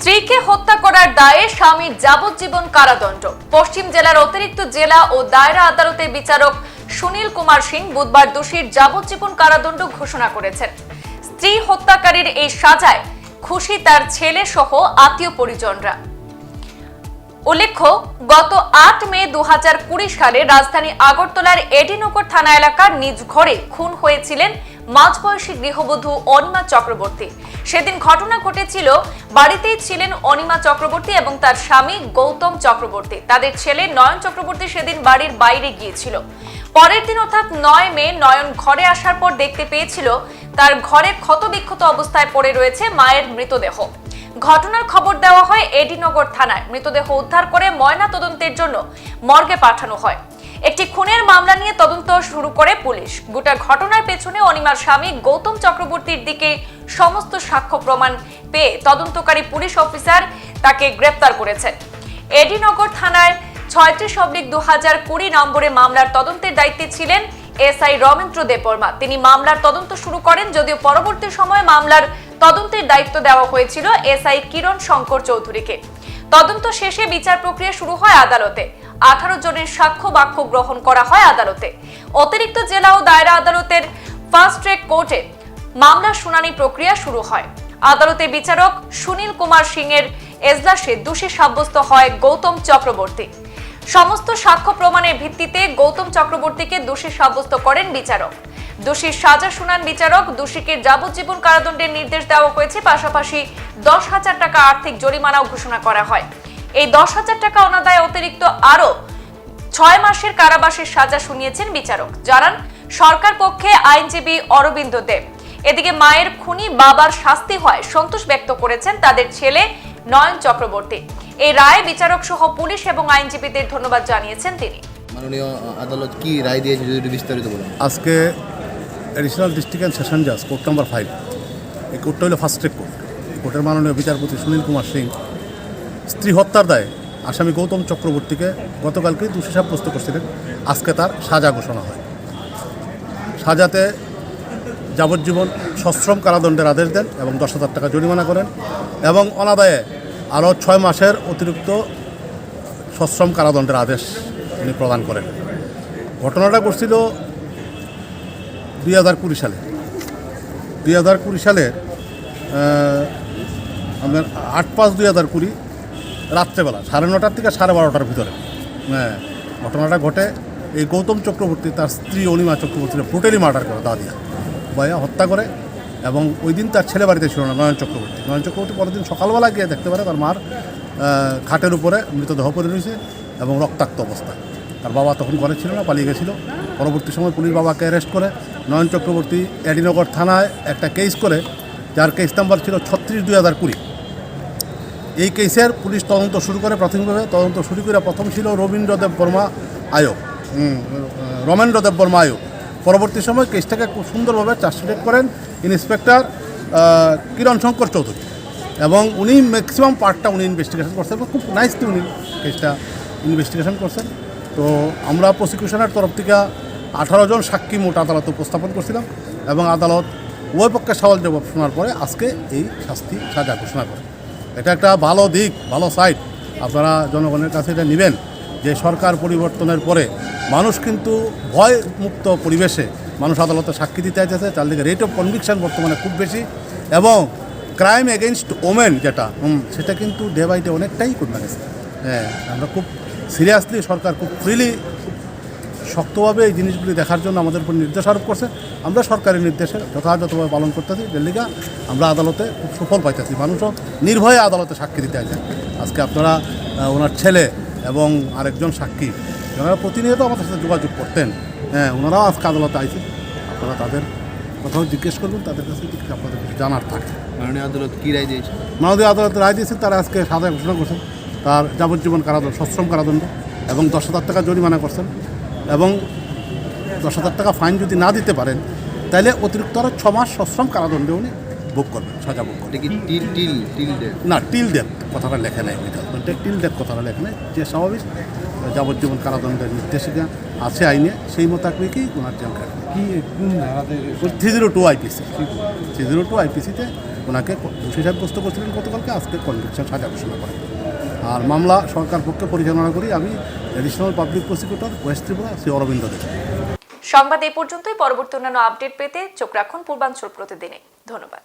স্ত্রীকে হত্যা করার দায়ে স্বামীর যাবজ্জীবন কারাদণ্ড। পশ্চিম জেলার অতিরিক্ত জেলা ও দায়রা আদালতের বিচারক সুনীল কুমার সিং বুধবার দোষীর যাবজ্জীবন কারাদণ্ড ঘোষণা করেছেন। স্ত্রী হত্যাকারীর এই সাজায় খুশি তার ছেলে সহ আত্মীয় পরিজনরা উল্লেখ্য, গত আট মে দু হাজার কুড়ি সালে রাজধানী আগরতলার এডিনগর থানা এলাকার নিজ ঘরে খুন হয়েছিলেন মাঝবয়সী গৃহবধূ অনিমা চক্রবর্তী। সেদিন ঘটনা ঘটেছিল, বাড়িতেই ছিলেন অনিমা চক্রবর্তী এবং তার স্বামী গৌতম চক্রবর্তী। তাদের ছেলে নয়ন চক্রবর্তী সেদিন বাড়ির বাইরে গিয়েছিল। পরের দিন অর্থাৎ নয় মে নয়ন ঘরে আসার পর দেখতে পেয়েছিল, তার ঘরে ক্ষতবিক্ষত অবস্থায় পড়ে রয়েছে মায়ের মৃতদেহ। ঘটনার খবর দেওয়া হয় এডিনগর থানায়। মৃতদেহ উদ্ধার করে ময়না তদন্তের জন্য মর্গে পাঠানো হয়। একটি খুনের মামলা নিয়ে তদন্ত শুরু করে পুলিশ। গোটা ঘটনার পেছনে অনিমার স্বামী গৌতম চক্রবর্তীর দিকে সমস্ত সাক্ষ্য প্রমাণ পেয়ে তদন্তকারী পুলিশ অফিসার তাকে গ্রেপ্তার করেছেন এডিনগর থানায় ছয়ত্রিশ অব্লিক দু হাজার কুড়ি নম্বরে মামলার তদন্তের দায়িত্বে ছিলেন এসআই রমেন্দ্র দেববর্মা। তিনি মামলার তদন্ত শুরু করেন যদিও পরবর্তী সময়ে মামলার তদন্তের দায়িত্ব দেওয়া হয়েছিল এসআই কিরণ শঙ্কর চৌধুরীকে। তদন্ত শেষে বিচার প্রক্রিয়া শুরু হয় আদালতে। আঠারো জনের সাক্ষ্য বাক্য গ্রহণ করা হয় আদালতে। অতিরিক্ত জেলা ও দায়রা আদালতের ফাস্ট ট্র্যাক কোর্টে মামলার শুনানি প্রক্রিয়া শুরু হয়। আদালতে বিচারক সুনীল কুমার সিং এর এজলাসে দোষী সাব্যস্ত হয় গৌতম চক্রবর্তী। সমস্ত সাক্ষ্য প্রমাণের ভিত্তিতে গৌতম চক্রবর্তীকে দোষী সাব্যস্ত করেন বিচারক। দোষীর সাজা শুনান বিচারক দোষীকে যাবজ্জীবন কারাদণ্ডের নির্দেশ দেওয়া হয়েছে, পাশাপাশি দশ হাজার টাকা আর্থিক জরিমানাও ঘোষণা করা হয়। এই দশ হাজার টাকা অনাদায় অতিরিক্ত আরও ছয় মাসের কারাবাসের সাজা শুনিয়েছেন বিচারক। জানান সরকার পক্ষে আইনজীবী অরবিন্দ দেব। এদিকে মায়ের খুনি বাবার শাস্তি হয় সন্তোষ ব্যক্ত করেছেন তাদের ছেলে নয়ন চক্রবর্তী। এই রায় বিচারক সহ পুলিশ এবং আইনজীবীদের ধন্যবাদ জানিয়েছেন তিনি। মাননীয় আদালত কি রায় দিয়েছে যদি বিস্তারিত বলুন। আজকে অ্যাডিশনাল ডিস্ট্রিক্ট অ্যান্ড সেশন জাজ কোর্ট নাম্বার ফাইভ এই কোর্টটা হলো ফার্স্ট ট্রেক কোর্ট কোর্টের মাননীয় বিচারপতি সুনীল কুমার সিং স্ত্রী হত্যার দায়ে আসামি গৌতম চক্রবর্তীকে গতকালকেই দোষী সাব্যস্ত করছিলেন। আজকে তার সাজা ঘোষণা হয়। সাজাতে যাবজ্জীবন সশ্রম কারাদণ্ডের আদেশ দেন এবং দশ হাজার টাকা জরিমানা করেন এবং অনাদায়ে আরও ছয় মাসের অতিরিক্ত সশ্রম কারাদণ্ডের আদেশ উনি প্রদান করেন। ঘটনাটা ঘটছিল দুই হাজার কুড়ি সালে। দুই হাজার কুড়ি সালে আট পাঁচ দুই হাজার কুড়ি রাত্রেবেলা, সাড়ে নটার থেকে সাড়ে বারোটার ভিতরে। হ্যাঁ ঘটনাটা ঘটে এই গৌতম চক্রবর্তী, তার স্ত্রী অনিমা চক্রবর্তীকে ব্রুটেলি মার্ডার করে, দাদিয়া। বয়া হত্যা করে এবং ওই দিন তার ছেলে বাড়িতে ছিল না, নয়ন চক্রবর্তী। নয়ন চক্রবর্তী পরের দিন সকালবেলা গিয়ে দেখতে পারে তার মার খাটের উপরে মৃতদেহ পড়ে রয়েছে এবং রক্তাক্ত অবস্থা। তার বাবা তখন ঘরে ছিল না, পালিয়ে গেছিল। পরবর্তী সময় পুলিশ বাবাকে অ্যারেস্ট করে, নয়ন চক্রবর্তী, এডিনগর থানায় একটা কেস করে, যার কেস নাম্বার ছিল ছত্রিশ দুই হাজার কুড়ি। এই কেসের পুলিশ তদন্ত শুরু করে প্রাথমিকভাবে তদন্ত শুরু করে প্রথম ছিল রবীন্দ্রদেব বর্মা আয়োগ। হুম, রমেন্দ্রদেব বর্মা আয়োগ। পরবর্তী সময় কেসটাকে খুব সুন্দরভাবে চার্জশিট করেন ইন্সপেক্টর কিরণ শঙ্কর চৌধুরী। এবং উনি ম্যাক্সিমাম পার্টটা উনি ইনভেস্টিগেশন করছেন এবং খুব নাইসলি উনি কেসটা ইনভেস্টিগেশন করছেন। তো আমরা প্রসিকিউশনের তরফ থেকে আঠারো জন সাক্ষী মোট আদালত উপস্থাপন করছিলাম এবং আদালত উভয় পক্ষে সওয়াল জবাব শোনার পরে আজকে এই শাস্তি সাজা ঘোষণা করে এটা একটা ভালো দিক, ভালো সাইড আপনারা জনগণের কাছে এটা নেবেন যে সরকার পরিবর্তনের পরে মানুষ কিন্তু ভয় মুক্ত পরিবেশে মানুষ আদালতে সাক্ষী দিতে চাইতেছে, চারদিকে রেট অফ কনভিকশন বর্তমানে খুব বেশি এবং ক্রাইম এগেনস্ট ওমেন যেটা সেটা কিন্তু ডে বাই ডে অনেকটাই কমে গেছে। হ্যাঁ আমরা খুব সিরিয়াসলি সরকার খুব ফ্রিলি শক্তভাবে এই জিনিসগুলি দেখার জন্য আমাদের উপর নির্দেশ আরোপ করছে। আমরা সরকারি নির্দেশে যথাযথভাবে পালন করতেছি। দিল্লিকা আমরা আদালতে খুব সুফল পাইতেছি। মানুষও নির্ভয়ে আদালতে সাক্ষী দিতে আছে আজকে আপনারা ওনার ছেলে এবং আরেকজন সাক্ষী যারা প্রতিনিয়ত আমাদের সাথে যোগাযোগ করতেন হ্যাঁ ওনারাও আজকে আদালতে আইছে। আপনারা তাদের কথাও জিজ্ঞেস করবেন তাদের কাছে যদি আপনাদের কিছু জানার থাকে। মাননীয় আদালত কী রায় দিয়েছে? মাননীয় আদালতে রায় দিয়েছেন তারা আজকে সাজা ঘোষণা করছেন। তার যাবজ্জীবন কারাদণ্ড সশ্রম কারাদণ্ড এবং দশ হাজার টাকা জরিমানা করছেন। এবং দশ হাজার টাকা ফাইন যদি না দিতে পারেন তাহলে অতিরিক্ত আরও ছ মাস সশ্রম কারাদণ্ডে উনি ভোগ করবেন সাজা ভোগ করবেন। টিল টিল টিল না টিল ডেথ কথাটা লেখে নেই এটা টিল ডেথ কথাটা লেখে নেই। যে স্বাভাবিক যাবজ্জীবন কারাদণ্ডের নির্দেশিকা আছে আইনে সেই মোতাবেকই ওনার জেল খাটবে কি three zero two IPC three zero two আইপিসিতে ওনাকে দোষী সাব্যস্ত করছিলেন গতকালকে আজকে কনভিকশন সাজা ঘোষণা করেন। আর মামলা সরকার পক্ষে পরিচালনা করি আমি additional public prosecutor west Tripura Shri Arabinda Deb. সংবাদ এই পর্যন্তই। পরবর্তী অন্যান্য আপডেট পেতে চোখ রাখুন পূর্বাঞ্চল প্রতিদিনে। ধন্যবাদ।